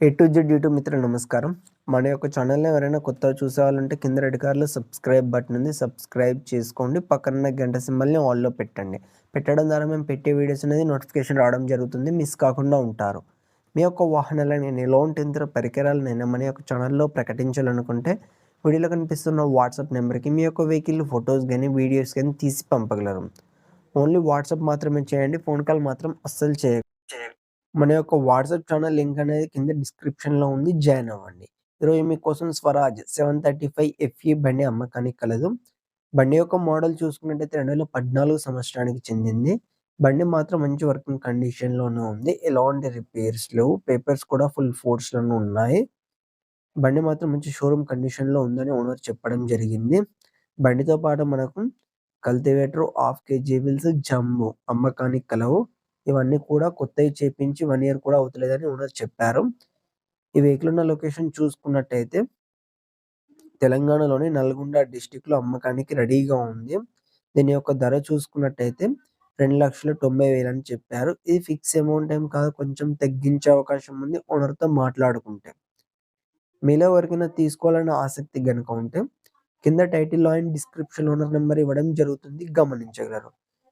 A to Z YouTube మిత్రులు నమస్కారం. మన యొక్క ఛానల్ని ఎవరైనా కొత్తగా చూసేవాళ్ళంటే కింద రెడ్ కార్లో సబ్స్క్రైబ్ బటన్ ఉంది. సబ్స్క్రైబ్ చేసుకోండి. పక్కన గంట సింబల్ని ఆల్లో పెట్టండి. పెట్టడం ద్వారా మేము పెట్టే వీడియోస్ అనేది నోటిఫికేషన్ రావడం జరుగుతుంది. మిస్ కాకుండా ఉంటారు. మీ యొక్క వాహనాలని నేను ఎలాంటి ఇతర పరికరాలు నేను మన యొక్క ఛానల్లో ప్రకటించాలనుకుంటే వీడియోలో కనిపిస్తున్న వాట్సాప్ నెంబర్కి మీ యొక్క వెహికల్ ఫొటోస్ కానీ వీడియోస్ కానీ తీసి పంపగలరు. ఓన్లీ వాట్సాప్ మాత్రమే చేయండి. ఫోన్ కాల్ మాత్రం అస్సలు చేయ మన యొక్క వాట్సాప్ ఛానల్ లింక్ అనేది కింద డిస్క్రిప్షన్లో ఉంది. జాయిన్ అవ్వండి. ఈరోజు మీకోసం Swaraj seven thirty five FE బండి అమ్మకానికి కలదు. బండి యొక్క మోడల్ చూసుకున్నట్టయితే రెండు వేల పద్నాలుగు సంవత్సరానికి చెందింది. బండి మాత్రం మంచి వర్కింగ్ కండిషన్లోనే ఉంది. ఎలాంటి రిపేర్స్ లేవు. పేపర్స్ కూడా ఫుల్ ఫోర్స్లోనే ఉన్నాయి. బండి మాత్రం మంచి షోరూమ్ కండిషన్లో ఉందని ఓనర్ చెప్పడం జరిగింది. బండితో పాటు మనకు కల్టివేటర్ హాఫ్ కేజీ వీల్స్ జంబు అమ్మకానికి కలవు. ఇవన్నీ కూడా కొత్తవి చేపించి వన్ ఇయర్ కూడా అవుతలేదని ఓనర్ చెప్పారు. ఈ వెహికల్ ఉన్న లొకేషన్ చూసుకున్నట్టయితే తెలంగాణలోని నల్గొండ డిస్టిక్లో అమ్మకానికి రెడీగా ఉంది. దీని యొక్క ధర చూసుకున్నట్టయితే రెండు లక్షల తొంభై వేలు అని చెప్పారు. ఇది ఫిక్స్ అమౌంట్ ఏం కాదు కొంచెం తగ్గించే అవకాశం ఉంది ఓనర్తో మాట్లాడుకుంటే. మీలో ఎవరికైనా తీసుకోవాలన్న ఆసక్తి కనుక ఉంటే కింద title and description owner number ఇవ్వడం జరుగుతుంది. గమనించగలరు.